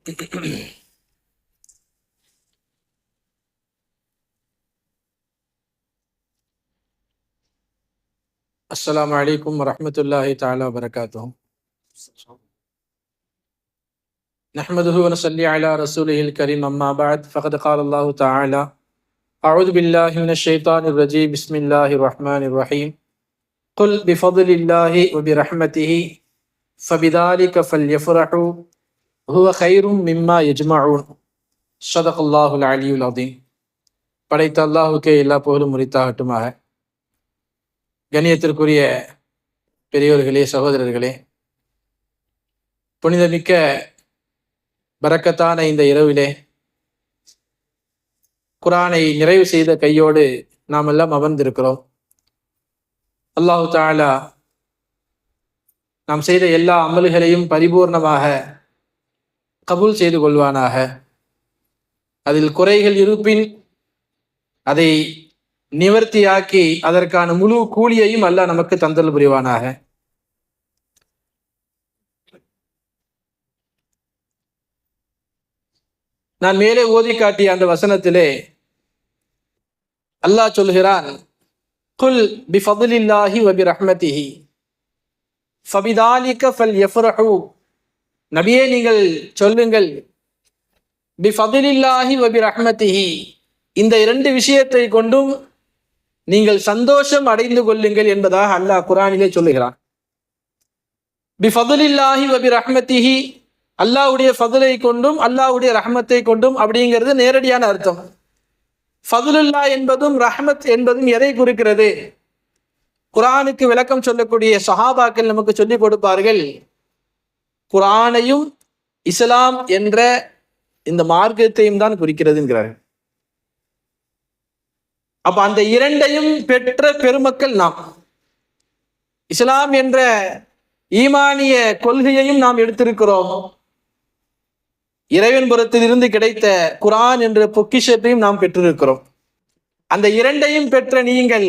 السلام عليكم ورحمة الله تعالى وبركاته. نحمده ونصلي على رسوله الكريم أما بعد فقد قال الله تعالى أعوذ بالله من الشيطان الرجيم بسم الله الرحمن الرحيم. قل بفضل الله وبرحمته فبذلك فليفرحوا ஹுவ ஹைரும் மிம்மா எஜ்மாவும் சதகுல்லாஹுல் அலியுல் அதீம் படைத்த அல்லாஹுக்கே எல்லா புகழும் முறித்தாகட்டுமாக. கணியத்திற்குரிய பெரியோர்களே சகோதரர்களே புனிதமிக்க பறக்கத்தான இந்த இரவிலே குரானை நிறைவு செய்த கையோடு நாம் எல்லாம் அமர்ந்திருக்கிறோம். அல்லாஹு தாலா நாம் செய்த எல்லா அமல்களையும் பரிபூர்ணமாக கபூல் செய்து கொள்வானாக. அதில் குறைகள் இருப்பின் அதை நிவர்த்தியாக்கி அதற்கான முழு கூலியையும் அல்லாஹ் நமக்கு தந்தல் புரிவானாக. நான் மேலே ஓதி காட்டிய அந்த வசனத்திலே அல்லாஹ் சொல்கிறான் குல் பிஃபதுலில்லாஹி வபி ரஹ்மதிஹி ஃபபிதாலிக ஃபல் யஃப்ரஹு நபியே நீங்கள் சொல்லுங்கள். பிஃபதுலில்லாஹி வபி ரஹ்மத்திஹி இந்த இரண்டு விஷயத்தை கொண்டும் நீங்கள் சந்தோஷம் அடைந்து கொள்ளுங்கள் என்பதாக அல்லாஹ் குரானிலே சொல்லுகிறான். பிஃபதுலில்லாஹி வபி ரஹ்மத்திஹி அல்லாஹ்வுடைய ஃபதுலை கொண்டும் அல்லாஹ்வுடைய ரஹமத்தை கொண்டும் அப்படிங்கிறது நேரடியான அர்த்தம். ஃபதுலுல்லா என்பதும் ரஹமத் என்பதும் எதை குறிக்கிறது? குரானுக்கு விளக்கம் சொல்லக்கூடிய சஹாபாக்கள் நமக்கு சொல்லிக் கொடுப்பார்கள் குரானையும் இஸ்லாம் என்ற இந்த மார்க்கத்தையும் தான் குறிக்கிறதுங்கிறார்கள் அப்ப அந்த இரண்டையும் பெற்ற பெருமக்கள் நாம். இஸ்லாம் என்ற ஈமானிய கொள்கையையும் நாம் எடுத்திருக்கிறோம். இறைவன் புறத்திலிருந்து கிடைத்த குரான் என்ற பொக்கிஷத்தையும் நாம் பெற்றிருக்கிறோம். அந்த இரண்டையும் பெற்ற நீங்கள்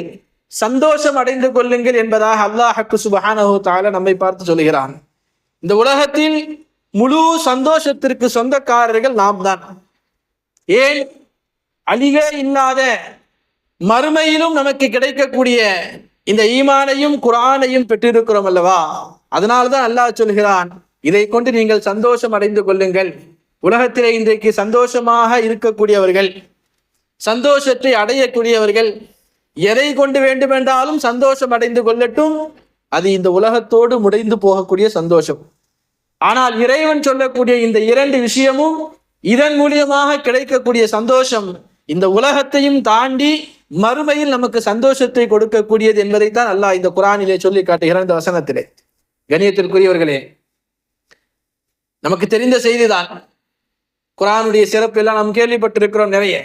சந்தோஷம் அடைந்து கொள்ளுங்கள் என்பதாக அல்லாஹக்கு சுபஹானஹு தால நம்மை பார்த்து சொல்கிறான் இந்த உலகத்தில் முழு சந்தோஷத்திற்கு சொந்தக்காரர்கள் நாம் தான் ஏன்? அழிவே இல்லாத மறுமையிலும் நமக்கு கிடைக்கக்கூடிய இந்த ஈமானையும் குரானையும் பெற்றிருக்கிறோம் அல்லவா? அதனால்தான் அல்லாஹ் சொல்கிறான் இதை கொண்டு நீங்கள் சந்தோஷம் அடைந்து கொள்ளுங்கள். உலகத்திலே இன்றைக்கு சந்தோஷமாக இருக்கக்கூடியவர்கள் சந்தோஷத்தை அடையக்கூடியவர்கள் எதை கொண்டு வேண்டுமென்றாலும் சந்தோஷம் அடைந்து கொள்ளட்டும் அது இந்த உலகத்தோடு முடைந்து போகக்கூடிய சந்தோஷம். ஆனால் இறைவன் சொல்லக்கூடிய இந்த இரண்டு விஷயமும் இதன் மூலியமாக கிடைக்கக்கூடிய சந்தோஷம். இந்த உலகத்தையும் தாண்டி மறுமையில் நமக்கு சந்தோஷத்தை கொடுக்கக்கூடியது என்பதைத்தான் அல்லாஹ் இந்த குரானிலே சொல்லி காட்டுகிறான் இந்த வசனத்திலே. கணியத்திற்குரியவர்களே நமக்கு தெரிந்த செய்திதான். குரானுடைய சிறப்பு எல்லாம் நாம் கேள்விப்பட்டிருக்கிறோம் நிறைய.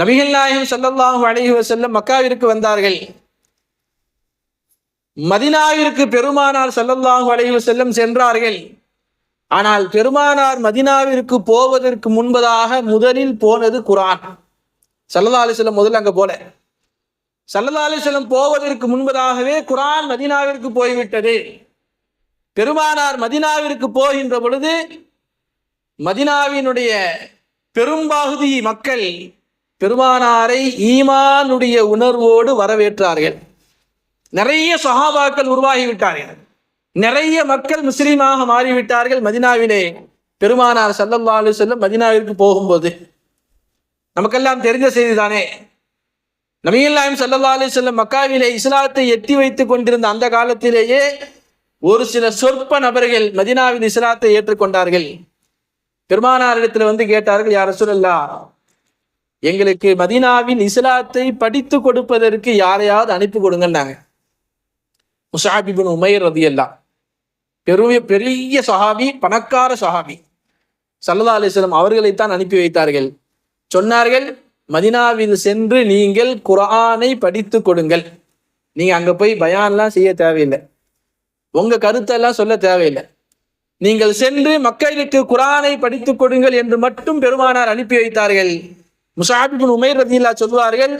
நபிகள் நாயகம் சல்லல்லாஹு அலைஹி செல்ல மக்காவிற்கு வந்தார்கள். மதினாவிற்கு பெருமானார் செல்லல்லாஹு அலைவு செல்லும் சென்றார்கள். ஆனால் பெருமானார் மதினாவிற்கு போவதற்கு முன்பதாக முதலில் போனது குரான். சல்லல்லா அலிஸ்லம் முதல்ல அங்க போல. சல்லல்லா அலிஸ்லம் போவதற்கு முன்பதாகவே குரான் மதினாவிற்கு போய்விட்டது. பெருமானார் மதினாவிற்கு போகின்ற பொழுது மதினாவினுடைய பெரும்பகுதி மக்கள் பெருமானாரை ஈமானுடைய உணர்வோடு வரவேற்றார்கள். நிறைய சஹாபாக்கள் உருவாகிவிட்டார்கள். நிறைய மக்கள் முஸ்லீமாக மாறிவிட்டார்கள் மதினாவிலே. பெருமானார் சல்லல்லா அலி செல்லம் மதினாவிற்கு போகும்போது. நமக்கெல்லாம் தெரிஞ்ச செய்தி தானே நபிகள்நாயம் சல்லல்லா அலி செல்லம் மக்காவிலே இஸ்லாத்தை எட்டி வைத்துக் கொண்டிருந்த அந்த காலத்திலேயே ஒரு சில சொற்ப நபர்கள் மதினாவில் இஸ்லாத்தை ஏற்றுக்கொண்டார்கள். பெருமானாரிடத்தில் வந்து கேட்டார்கள் யார சொல்லல்லா எங்களுக்கு மதினாவின் இஸ்லாத்தை படித்து கொடுப்பதற்கு யாரையாவது அனுப்பி கொடுங்கன்னாங்க. முசாபிபின் உமையர் ரதி எல்லாம் பெரிய பெரிய சஹாபி பணக்கார சஹாபி. சல்லா அலிஸ்லம் அவர்களைத்தான் அனுப்பி வைத்தார்கள். சொன்னார்கள் மதினாவில் சென்று நீங்கள் குரானை படித்து கொடுங்கள். நீங்க அங்க போய் பயான்லாம் செய்ய தேவையில்லை. உங்க கருத்தெல்லாம் சொல்ல தேவையில்லை. நீங்கள் சென்று மக்களுக்கு குரானை படித்து கொடுங்கள் என்று மட்டும் பெருமானார் அனுப்பி வைத்தார்கள். முசாபிபின் உமைர் ரதில்லா சொல்வார்கள்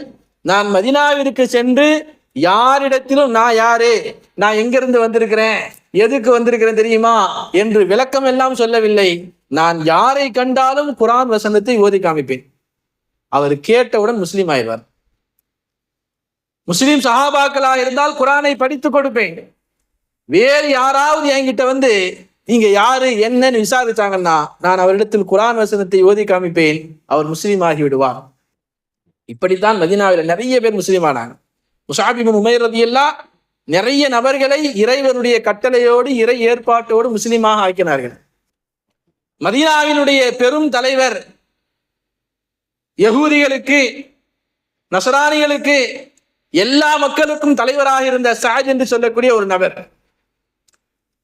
நான் மதினாவிற்கு சென்று யாரிடத்திலும் நான் யாரு? நான் எங்கிருந்து வந்திருக்கிறேன்? எதுக்கு வந்திருக்கிறேன் தெரியுமா? என்று விளக்கம் எல்லாம் சொல்லவில்லை. நான் யாரை கண்டாலும் குரான் வசனத்தை ஓதி காமிப்பேன். அவர் கேட்டவுடன் முஸ்லீம் ஆயிடுவார். முஸ்லீம் சஹாபாக்களா இருந்தால் குரானை படித்து கொடுப்பேன். வேறு யாராவது என்கிட்ட வந்து நீங்க யாரு? என்னன்னு விசாரிச்சாங்கன்னா நான் அவரிடத்தில் குரான் வசனத்தை ஓதி காமிப்பேன். அவர் முஸ்லீம் ஆகி விடுவார். இப்படித்தான் மதினாவில் நிறைய பேர் முஸ்லீம் ஆனாங்க. முசாபிபின் உமைர் ரதியெல்லாம் நிறைய நபர்களை இறைவனுடைய கட்டளையோடு இறை ஏற்பாட்டோடு முஸ்லீமாக ஆக்கினார்கள். மதீனாவினுடைய பெரும் தலைவர் யகூதிகளுக்கு நசரானிகளுக்கு எல்லா மக்களுக்கும் தலைவராக இருந்த சாஜ் என்று சொல்லக்கூடிய ஒரு நபர்.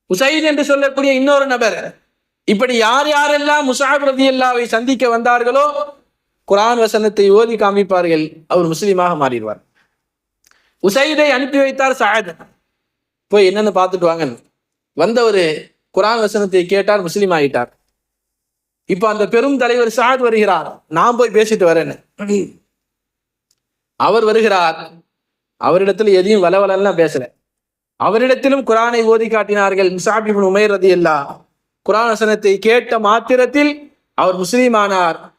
உசைன் என்று சொல்லக்கூடிய இன்னொரு நபர். இப்படி யார் யாரெல்லாம் முசாப் ரதி அல்லாவை சந்திக்க வந்தார்களோ குரான் வசனத்தை ஓதி காமிப்பார்கள் அவர் முஸ்லீமாக மாறிடுவார். உசைதை அனுப்பி வைத்தார் சாயத். போய் என்னன்னு பார்த்துட்டு வாங்கன்னு வந்தவர் குரான் வசனத்தை கேட்டார் முஸ்லீம் ஆகிட்டார். இப்போ அந்த பெரும் தலைவர் சாத் வருகிறார். நான் போய் பேசிட்டு வரேன்னு. அவர் வருகிறார். அவரிடத்துல எதையும் வளவலெல்லாம் பேசல. அவரிடத்திலும் குரானை ஓதி காட்டினார்கள் முசாபிபின் உமைர் ரதி அல்லா குரான் வசனத்தை கேட்ட மாத்திரத்தில் அவர் முஸ்லீம் ஆனார்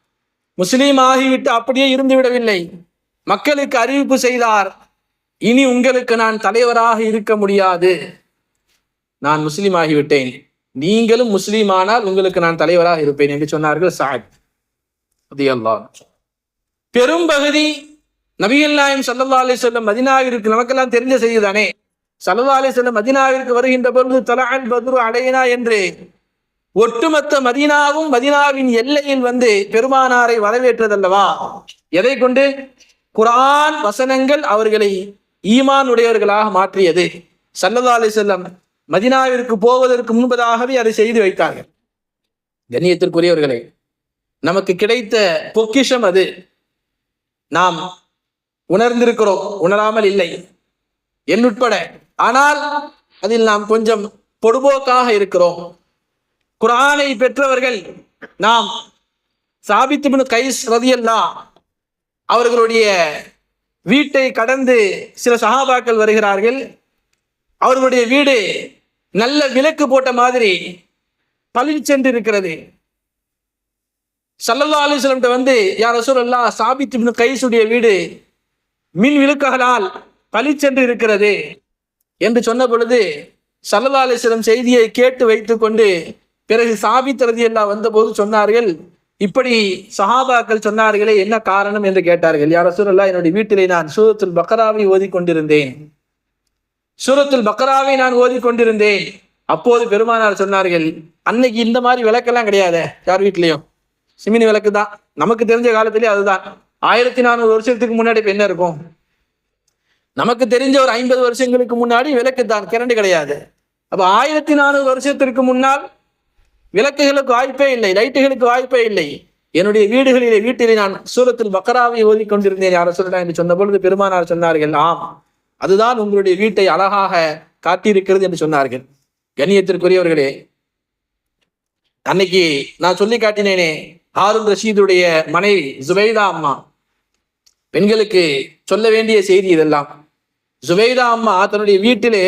முஸ்லீம் ஆகிவிட்டு அப்படியே இருந்து விடவில்லை. மக்களுக்கு அறிவிப்பு செய்தார். இனி உங்களுக்கு நான் தலைவராக இருக்க முடியாது. நான் முஸ்லீம் ஆகிவிட்டேன் நீங்களும் முஸ்லீம் ஆனால் உங்களுக்கு நான் தலைவராக இருப்பேன் என்று சொன்னார்கள் சாத் பெரும்பகுதி பெரும் நபிகள் நாயம் சல்லா அலி சொல்லம் மதினாவிற்கு நமக்கெல்லாம் தெரிஞ்ச செய்தி தானே சல்லா அலி சொல்லம் மதினாவிற்கு வருகின்ற பொழுது தலான் பத்ரு அடையினா என்று ஒட்டுமொத்த மதீனாவும் மதீனாவின் எல்லையில் வந்து பெருமானாரை வரவேற்றதல்லவா? எதை கொண்டு? குரான் வசனங்கள் அவர்களை ஈமான் உடையவர்களாக மாற்றியது. சல்லதா அலி செல்லம் மதினாவிற்கு போவதற்கு முன்பதாகவே அதை செய்து வைத்தார்கள். கண்ணியத்திற்குரியவர்களே நமக்கு கிடைத்த பொக்கிஷம் அது. நாம் உணர்ந்திருக்கிறோம் உணராமல் இல்லை. என்னுட்பட ஆனால் அதில் நாம் கொஞ்சம் பொடுபோக்காக இருக்கிறோம். குரானை பெற்றவர்கள் நாம் சாபித்து கைஸ் ரதியல்லா அவர்களுடைய வீட்டை கடந்து சில சகாபாக்கள் வருகிறார்கள். அவர்களுடைய வீடு நல்ல விளக்கு போட்ட மாதிரி பழி சென்று இருக்கிறது. சல்லல்லா அலிஸ்லம்கிட்ட வந்து யார் ரசூலல்லா சாபித் இப்னு கைசுடைய வீடு மின் விளக்குகளால் பளிச்சென்று இருக்கிறது. என்று சொன்ன பொழுது சல்லல்லா அலிஸ்லம் செய்தியை கேட்டு வைத்துக்கொண்டு பிறகு சாபித் வந்தபோது சொன்னார்கள் இப்படி சஹாபாக்கள் சொன்னார்களே என்ன காரணம் என்று கேட்டார்கள். யார் ரசூலல்லா என்னுடைய வீட்டிலே நான் சூரத்துல் பக்கராவை ஓதி கொண்டிருந்தேன் சூரத்துல் பக்கராவை நான் ஓதி கொண்டிருந்தேன் அப்போது பெருமானார் சொன்னார்கள் அன்னைக்கு இந்த மாதிரி விளக்கெல்லாம் கிடையாது யார் வீட்லேயும் சிமினி விளக்கு தான். நமக்கு தெரிஞ்ச காலத்திலே அதுதான். ஆயிரத்தி நானூறு வருஷத்துக்கு முன்னாடி இப்போ என்ன இருக்கும்? நமக்கு தெரிஞ்ச ஒரு ஐம்பது வருஷங்களுக்கு முன்னாடி விளக்கு தான் கரண்ட் கிடையாது. அப்ப ஆயிரத்தி நானூறு வருஷத்திற்கு முன்னால் விளக்குகளுக்கு வாய்ப்பே இல்லை லைட்டுகளுக்கு வாய்ப்பே இல்லை. என்னுடைய வீடுகளிலே வீட்டிலே நான் சூரத்தில் பக்கராவை ஓதி கொண்டிருந்தேன் யார சொல்லலாம் என்று சொன்ன பொழுது பெருமானார் சொன்னார்கள் ஆம் அதுதான் உங்களுடைய வீட்டை அழகாக காட்டியிருக்கிறது என்று சொன்னார்கள். கண்ணியத்திற்குரியவர்களே அன்னைக்கு நான் சொல்லி காட்டினேனே ஹாரூன் ரஷீதுடைய மனைவி ஜுபைதா அம்மா. பெண்களுக்கு சொல்ல வேண்டிய செய்தி இதெல்லாம். ஜுபைதா அம்மா தன்னுடைய வீட்டிலே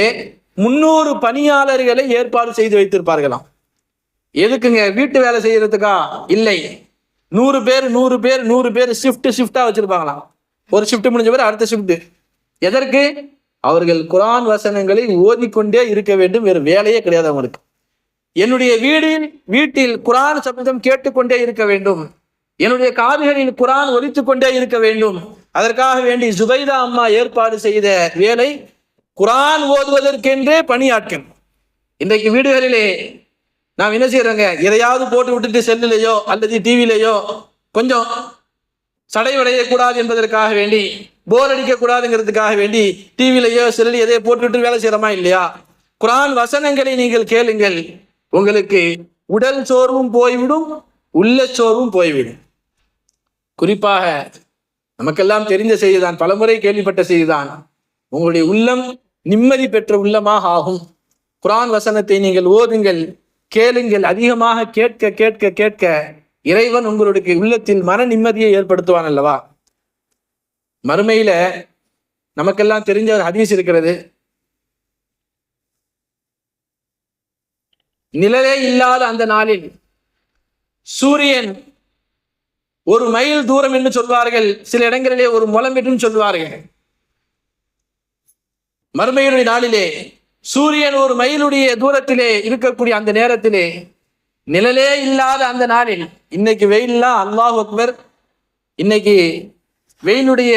முன்னூறு பணியாளர்களை ஏற்பாடு செய்து வைத்திருப்பார்களாம். எதுக்குங்க வீட்டு வேலை செய்யறதுக்கா? இல்லை. நூறு பேர் நூறு பேர் நூறு பேர் ஷிஃப்ட் ஷிஃப்டா வச்சிருப்பாங்களாம் ஒரு ஷிஃப்ட் முடிஞ்ச பேர் அடுத்த ஷிஃப்ட் எதற்கு? அவர்கள் குரான் வசனங்களை ஓதிக்கொண்டே இருக்க வேண்டும். வேறு வேலையே கிடையாது அவங்களுக்கு. என்னுடைய வீடில் வீட்டில் குரான் சப்தம் கேட்டுக்கொண்டே இருக்க வேண்டும். என்னுடைய காதுகளில் குரான் ஒலித்து கொண்டே இருக்க வேண்டும். அதற்காக வேண்டி சுபைதா அம்மா ஏற்பாடு செய்த வேலை குரான் ஓதுவதற்கென்றே பணியாட்கள் இன்றைக்கு வீடுகளிலே நாம் என்ன செய்யறோங்க? எதையாவது போட்டு விட்டுட்டு செல்லுலையோ அல்லது டிவிலேயோ கொஞ்சம் சடைவடையக்கூடாது என்பதற்காக வேண்டி போர் அடிக்க கூடாதுங்கிறதுக்காக வேண்டி டிவிலையோ செல்லில் எதையோ போட்டுவிட்டு வேலை செய்யறோமா இல்லையா? குரான் வசனங்களை நீங்கள் கேளுங்கள். உங்களுக்கு உடல் சோர்வும் போய்விடும் உள்ள சோர்வும் போய்விடும். குறிப்பாக நமக்கெல்லாம் தெரிந்த செய்திதான் பலமுறை கேள்விப்பட்ட செய்திதான். உங்களுடைய உள்ளம் நிம்மதி பெற்ற உள்ளமாக ஆகும். குரான் வசனத்தை நீங்கள் ஓதுங்கள். கேளுங்கள் அதிகமாக கேட்க கேட்க கேட்க இறைவன் உங்களுடைய உள்ளத்தில் மன நிம்மதியை ஏற்படுத்துவான் அல்லவா? மறுமையில நமக்கெல்லாம் தெரிஞ்ச ஒரு ஹதீஸ் இருக்கிறது. நிழலே இல்லாத அந்த நாளில் சூரியன் ஒரு மைல் தூரம் என்று சொல்வார்கள் சில இடங்களிலே ஒரு முலம் என்றும் சொல்வார்கள். மறுமையுடைய நாளிலே சூரியன் ஒரு மைலுடைய தூரத்திலே இருக்கக்கூடிய அந்த நேரத்திலே நிழலே இல்லாத அந்த நாளில் இன்னைக்கு வெயில்லாம் அல்லாஹ் அக்பர் இன்னைக்கு வெயிலுடைய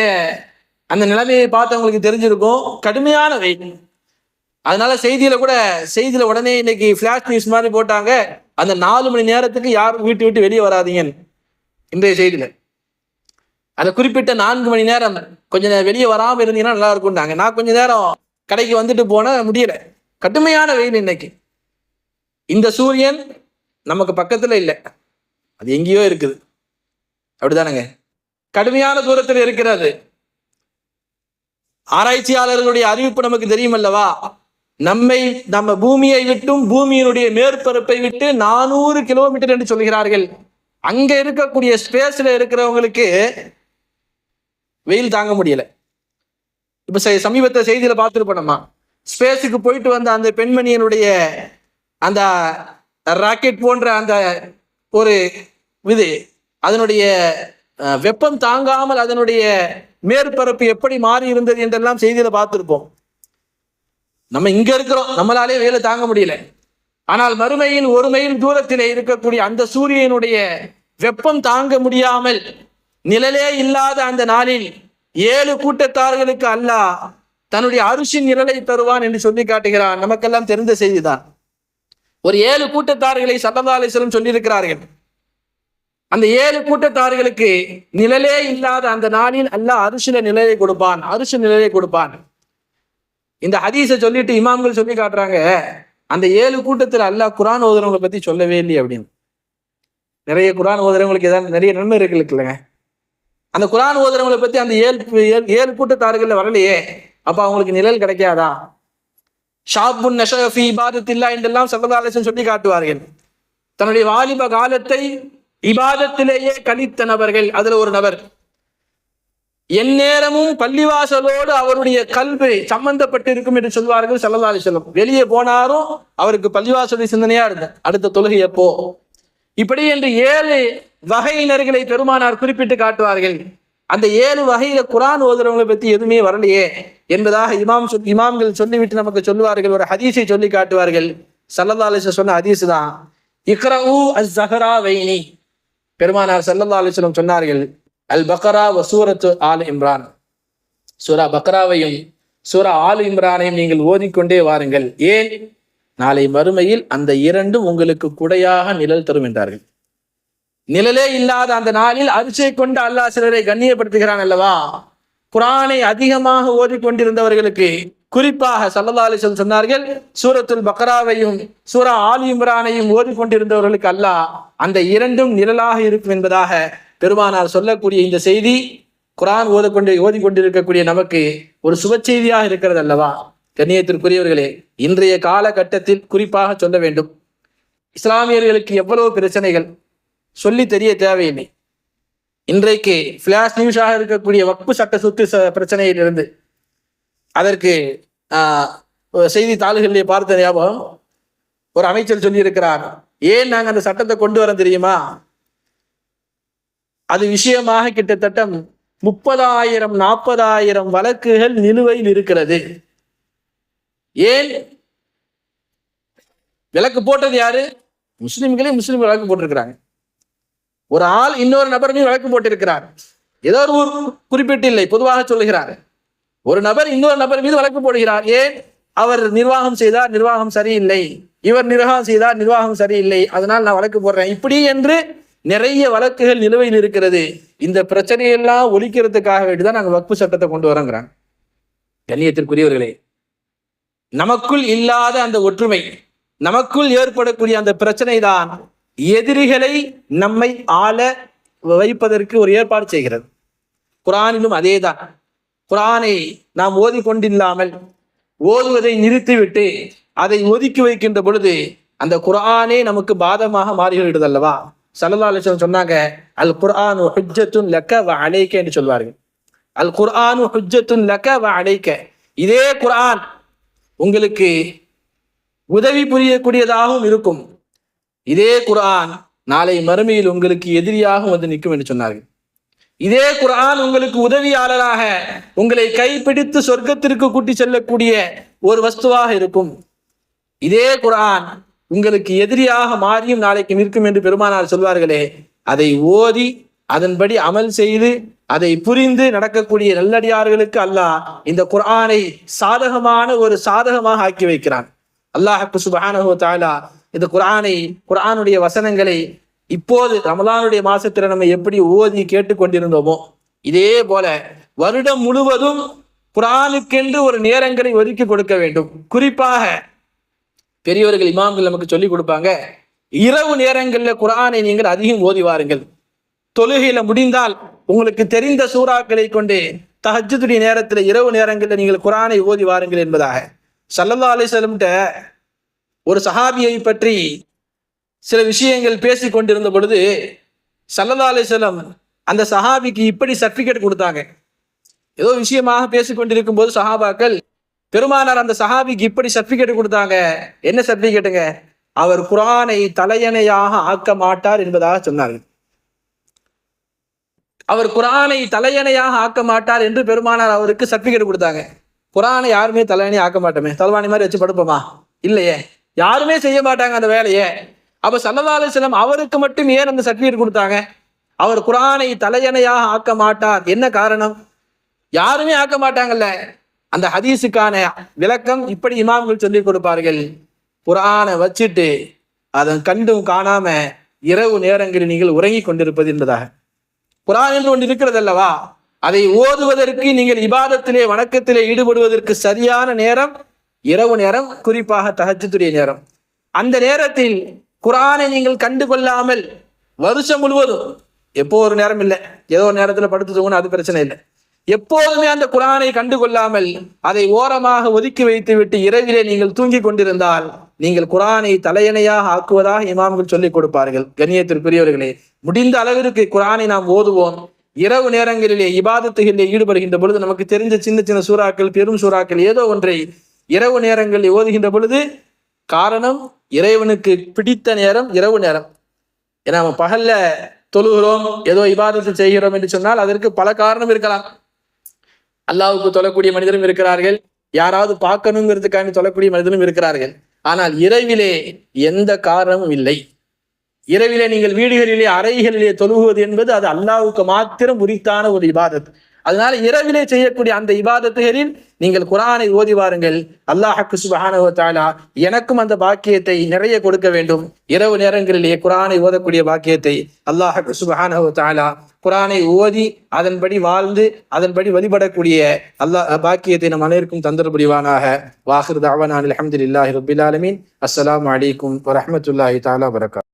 அந்த நிலைமையை பார்த்தவங்களுக்கு தெரிஞ்சிருக்கும். கடுமையான வெயில். அதனால செய்தியில கூட செய்தியில உடனே இன்னைக்கு ஃபிளாஷ் நியூஸ் மாதிரி போட்டாங்க. அந்த நாலு மணி நேரத்துக்கு யாரும் வீட்டு விட்டு வெளியே வராதீங்கன்னு இன்றைய செய்தியில. அந்த குறிப்பிட்ட நான்கு மணி நேரம் கொஞ்ச நேரம் வெளியே வராமல் இருந்தீங்கன்னா நல்லா இருக்கும்னாங்க நான் கொஞ்ச நேரம் கடைக்கு வந்துட்டு போனால் முடியல. கடுமையான வெயில் இன்னைக்கு. இந்த சூரியன் நமக்கு பக்கத்தில் இல்லை. அது எங்கேயோ இருக்குது. அப்படிதானங்க. கடுமையான தூரத்தில் இருக்கிறது. ஆராய்ச்சியாளர்களுடைய அறிவிப்பு நமக்கு தெரியும் அல்லவா நம்மை நம்ம பூமியை விட்டும் பூமியினுடைய மேற்பரப்பை விட்டு நானூறு கிலோமீட்டர் என்று சொல்கிறார்கள். அங்க இருக்கக்கூடிய ஸ்பேஸ்ல இருக்கிறவங்களுக்கு வெயில் தாங்க முடியலை. இப்போ சமீபத்தை செய்தியில் பார்த்துருப்போம் நம்ம. ஸ்பேஸுக்கு போயிட்டு வந்த அந்த பெண்மணியினுடைய அந்த ராக்கெட் போன்ற அந்த ஒரு இது அதனுடைய வெப்பம் தாங்காமல் அதனுடைய மேற்பரப்பு எப்படி மாறி இருந்தது என்றெல்லாம் செய்தியில பார்த்துருப்போம். நம்ம இங்க இருக்கிறோம். நம்மளாலே வேலை தாங்க முடியல. ஆனால் மறுமையில் ஒரு மைல் தூரத்திலே இருக்கக்கூடிய அந்த சூரியனுடைய வெப்பம் தாங்க முடியாமல் நிழலே இல்லாத அந்த நாளில் ஏழு கூட்டத்தார்களுக்கு அல்லாஹ் தன்னுடைய அரிசின் நிழலை தருவான் என்று சொல்லி காட்டுகிறான். நமக்கெல்லாம் தெரிந்த செய்திதான். ஒரு ஏழு கூட்டத்தார்களை சல்லா அலிஸ்லம் சொல்லியிருக்கிறார்கள். அந்த ஏழு கூட்டத்தார்களுக்கு நிழலே இல்லாத அந்த நாளில் அல்லாஹ் அரிசில நிழலை கொடுப்பான் அரிசி நிழலை கொடுப்பான். இந்த ஹதீஸை சொல்லிட்டு இமாம்கள் சொல்லி காட்டுறாங்க. அந்த ஏழு கூட்டத்தில் அல்லாஹ் குரான் ஓதுறவங்களை பத்தி சொல்லவே இல்லையே அப்படின்னு. நிறைய குரான் ஓதுறவங்களுக்கு ஏதாவது நிறைய நன்மை இருக்கு இல்லைங்க. அந்த குரான் ஓதுறவங்களை பத்தி அந்த ஏழு ஏழு- ஏழு கூட்டத்தார்கள்ல வரலையே. அப்ப அவங்களுக்கு நிழல் கிடைக்காதா? ஷாபுன் நஷஃபி இபாதத்தில்லா என்றெல்லாம் சல்லதாலேசன் சொல்லி காட்டுவார்கள். தன்னுடைய வாலிப காலத்தை இபாதத்திலேயே கழித்த நபர்கள் அதுல ஒரு நபர். எந்நேரமும் பள்ளிவாசலோடு அவருடைய கல்வி சம்பந்தப்பட்டு இருக்கும் என்று சொல்வார்கள் சல்லதாலி அலிஸ்லம் வெளியே போனாரும் அவருக்கு பள்ளிவாசலுடைய சிந்தனையா இருந்தேன் அடுத்த தொழுகை எப்போ? இப்படி என்று ஏழு வகையினர்களை பெருமானார் குறிப்பிட்டு காட்டுவார்கள். அந்த ஏழு வகையில குரான் ஓதுறவங்களை பத்தி எதுவுமே வரலையே என்பதாக இமாம் சொல் இமாம்கள் சொல்லிவிட்டு நமக்கு சொல்லுவார்கள் ஒரு ஹதீஸை சொல்லி காட்டுவார்கள். சல்லல்லா சொன்ன ஹதீஸ் தான். இக்ரவு அஸ் ஜஹரா வைனி. பெருமானார் சல்லல்லா அலிஸ்லம் சொன்னார்கள் அல் பக்ரா வ சூரத்து ஆல் இம்ரான். சூரா பக்ராவையும் சூரா ஆல் இம்ரானையும் நீங்கள் ஓதிக்கொண்டே வாருங்கள். ஏன்? நாளை மறுமையில் அந்த இரண்டும் உங்களுக்கு குடையாக நிழல் தரும் என்றார்கள். நிழலே இல்லாத அந்த நாளில் அரிசியை கொண்டு அல்லாஹ் சிலரை கண்ணியப்படுத்துகிறான் அல்லவா? குரானை அதிகமாக ஓதிக்கொண்டிருந்தவர்களுக்கு குறிப்பாக சல்லா அலிசல் சொன்னார்கள் சூரத்துல் பக்ராவையும் சூரா ஆலி இம்ரானையும் ஓதிக்கொண்டிருந்தவர்களுக்கு அல்லாஹ் அந்த இரண்டும் நிழலாக இருக்கும் என்பதாக பெருமானார் சொல்லக்கூடிய இந்த செய்தி குரான் ஓதக்கொண்டு ஓதிக்கொண்டிருக்கக்கூடிய நமக்கு ஒரு சுப செய்தியாக இருக்கிறது அல்லவா? கண்ணியத்திற்குரியவர்களே இன்றைய காலகட்டத்தில் குறிப்பாக சொல்ல வேண்டும். இஸ்லாமியர்களுக்கு எவ்வளவு பிரச்சனைகள்? சொல்லி தெரிய தேவையில்லை. இன்றைக்கு ஃபிளாஷ் நியூஸாக இருக்கக்கூடிய வக்பு சட்ட சொத்து ச- பிரச்சனையிலிருந்து அதற்கு செய்தித்தாள்களிலே பார்த்த ஞாபகம் ஒரு அமைச்சர் சொல்லியிருக்கிறார் ஏன் நாங்கள் அந்த சட்டத்தை கொண்டு வரோம் தெரியுமா? அது விஷயமாக கிட்டத்தட்ட முப்பதாயிரம் நாற்பதாயிரம் வழக்குகள் நிலுவையில் இருக்கிறது. ஏன்? விளக்கு போட்டது யாரு? முஸ்லிம்களே முஸ்லிம் வழக்கு போட்டிருக்கிறாங்க. ஒரு ஆள் இன்னொரு நபர் மீது போட்டிருக்கிறார். ஏதோ ஒரு ஊர் குறிப்பிட்டு இல்லை பொதுவாக சொல்லுகிறார். ஒரு நபர் இன்னொரு நபர் மீது வழக்கு போடுகிறார். ஏன்? அவர் நிர்வாகம் செய்தார் நிர்வாகம் சரியில்லை. இவர் நிர்வாகம் செய்தார் நிர்வாகம் சரியில்லை. அதனால் நான் வழக்கு போடுறேன். இப்படி என்று நிறைய வழக்குகள் நிலுவையில் இருக்கிறது. இந்த பிரச்சனையெல்லாம் ஒழிக்கிறதுக்காக வேண்டிதான் நாங்கள் வக்பு சட்டத்தை கொண்டு வரோங்கிறாங்க. கண்ணியத்திற்குரியவர்களே நமக்குள் இல்லாத அந்த ஒற்றுமை நமக்குள் ஏற்படக்கூடிய அந்த பிரச்சனை தான் எதிரிகளை நம்மை ஆள வைப்பதற்கு ஒரு ஏற்பாடு செய்கிறது. குரானிலும் அதேதான். குரானை நாம் ஓதிக்கொண்டில்லாமல் ஓதுவதை நிறுத்திவிட்டு அதை ஒதுக்கி வைக்கின்ற பொழுது அந்த குரானே நமக்கு பாதமாக மாறிவிடுது அல்லவா? சல்லா அலிஸ்லம் சொன்னாங்க அல் குர்ஆன் ஹுஜ்ஜத்துன் லக்க வ அழைக்க என்று சொல்வார்கள். அல் குர்ஆன் ஹுஜ்ஜத்துன் லக்க வ அழைக்க இதே குர்ஆன் உங்களுக்கு உதவி புரியக்கூடியதாகவும் இருக்கும். இதே குரான் நாளை மறுமையில் உங்களுக்கு எதிரியாகவும் வந்து நிற்கும் என்று சொன்னார்கள். இதே குரான் உங்களுக்கு உதவியாளராக உங்களை கைப்பிடித்து சொர்க்கத்திற்கு கூட்டி செல்லக்கூடிய ஒரு வஸ்துவாக இருக்கும். இதே குரான் உங்களுக்கு எதிரியாக மாறியும் நாளைக்கு நிற்கும் என்று பெருமானார் சொல்வார்களே அதை ஓதி அதன்படி அமல் செய்து அதை புரிந்து நடக்கக்கூடிய நல்லடியார்களுக்கு அல்லாஹ் இந்த குரானை சாதகமான ஒரு சாதகமாக ஆக்கி வைக்கிறான். அல்லாஹ் சுபானஹோ தாலா இந்த குரானை குரானுடைய வசனங்களை இப்போது ரமலானுடைய மாசத்துல நம்ம எப்படி ஓதி கேட்டு கொண்டிருந்தோமோ இதே போல வருடம் முழுவதும் குரானுக்கென்று ஒரு நேரங்களை ஒதுக்கி கொடுக்க வேண்டும். குறிப்பாக பெரியவர்கள் இமாம்கள் நமக்கு சொல்லிக் கொடுப்பாங்க இரவு நேரங்களில் குரானை நீங்கள் அதிகம் ஓதி வாருங்கள். தொழுகையில முடிந்தால் உங்களுக்கு தெரிந்த சூறாக்களை கொண்டு தஹஜ்ஜுடைய நேரத்தில் இரவு நேரங்களில் நீங்கள் குரானை ஓதி வாருங்கள் என்பதாக. சல்லல்லா அலிசலம்கிட்ட ஒரு சஹாபியை பற்றி சில விஷயங்கள் பேசி கொண்டிருந்த பொழுது சல்லல்லா அலிசலம் அந்த சஹாபிக்கு இப்படி சர்டிஃபிகேட் கொடுத்தாங்க. ஏதோ விஷயமாக பேசி கொண்டிருக்கும் போது சஹாபாக்கள் பெருமானார் அந்த சஹாபிக்கு இப்படி சர்டிஃபிகேட் கொடுத்தாங்க. என்ன சர்டிஃபிகேட்டுங்க அவர் குரானை தலையணையாக ஆக்க மாட்டார் என்பதாக சொன்னார்கள். அவர் குரானை தலையணையாக ஆக்க மாட்டார் என்று பெருமானார் அவருக்கு சர்டிஃபிகேட் கொடுத்தாங்க. குரானை யாருமே தலையணை ஆக்க மாட்டோமே. தலைவாணி மாதிரி வச்சு படுப்போமா? இல்லையே. யாருமே செய்ய மாட்டாங்க அந்த வேலையை. அப்ப சல்லல்லா அலிஸ்லாம் அவருக்கு மட்டும் ஏன் அந்த சர்டிஃபிகேட் கொடுத்தாங்க? அவர் குரானை தலையணையாக ஆக்க மாட்டார். என்ன காரணம்? யாருமே ஆக்க மாட்டாங்கல்ல. அந்த ஹதீஸுக்கான விளக்கம் இப்படி இமாம்கள் சொல்லிக் கொடுப்பார்கள். குரானை வச்சுட்டு அதன் கண்டும் காணாம இரவு நேரங்களில் நீங்கள் உறங்கிக் கொண்டிருப்பது என்பதாக. குரான் என்று ஒன்று இருக்கிறது அல்லவா அதை ஓதுவதற்கு நீங்கள் இபாதத்திலே வணக்கத்திலே ஈடுபடுவதற்கு சரியான நேரம் இரவு நேரம் குறிப்பாக தகச்சத்துடைய நேரம். அந்த நேரத்தில் குரானை நீங்கள் கண்டு கொள்ளாமல் வருஷம் முழுவதும் எப்போ ஒரு நேரம் இல்லை ஏதோ ஒரு நேரத்தில் படுத்து தூங்கணும் அது பிரச்சனை இல்லை. எப்போதுமே அந்த குரானை கண்டுகொள்ளாமல் அதை ஓரமாக ஒதுக்கி வைத்து விட்டு இரவிலே நீங்கள் தூங்கி கொண்டிருந்தால் நீங்கள் குரானை தலையணையாக ஆக்குவதாக இமாம்கள் சொல்லிக் கொடுப்பார்கள். கண்ணியத்திற்குரியவர்களே முடிந்த அளவிற்கு குரானை நாம் ஓதுவோம். இரவு நேரங்களிலே இபாதத்துகளிலே ஈடுபடுகின்ற பொழுது நமக்கு தெரிஞ்ச சின்ன சின்ன சூறாக்கள் பெரும் சூறாக்கள் ஏதோ ஒன்றை இரவு நேரங்களில் ஓதுகின்ற பொழுது காரணம் இறைவனுக்கு பிடித்த நேரம் இரவு நேரம். ஏன்னா நம்ம பகல்ல தொழுகிறோம் ஏதோ இபாதத்தை செய்கிறோம் என்று சொன்னால் அதற்கு பல காரணம் இருக்கலாம். அல்லாவுக்கு தொழக்கூடிய மனிதரும் இருக்கிறார்கள். யாராவது பார்க்கணுங்கிறதுக்காண்டி தொழக்கூடிய மனிதரும் இருக்கிறார்கள். ஆனால் இரவிலே எந்த காரணமும் இல்லை. இரவிலே நீங்கள் வீடுகளிலே அறைகளிலே தொழுகுவது என்பது அது அல்லாவுக்கு மாத்திரம் உரித்தான ஒரு இபாதத். அதனால இரவிலே செய்யக்கூடிய அந்த இபாதத்துகளில் நீங்கள் குரானை ஓதி வாருங்கள். அல்லாஹக்கு சுபஹானஹு தாலா எனக்கும் அந்த பாக்கியத்தை நிறைய கொடுக்க வேண்டும். இரவு நேரங்களிலே குரானை ஓதக்கூடிய பாக்கியத்தை அல்லாஹக்கு சுபஹானஹு தாலா குரானை ஓதி அதன்படி வாழ்ந்து அதன்படி வழிபடக்கூடிய அல்லாஹ் பாக்கியத்தை நம் அனைவருக்கும் தந்தர் புரிவானாக வாஹிர் தாவான் அலமதுல்லாஹி ரபில் ஆலமீன். அஸ்ஸலாமு அலைக்கும் வரஹ்மத்துல்லாஹி தாலா வரகாத்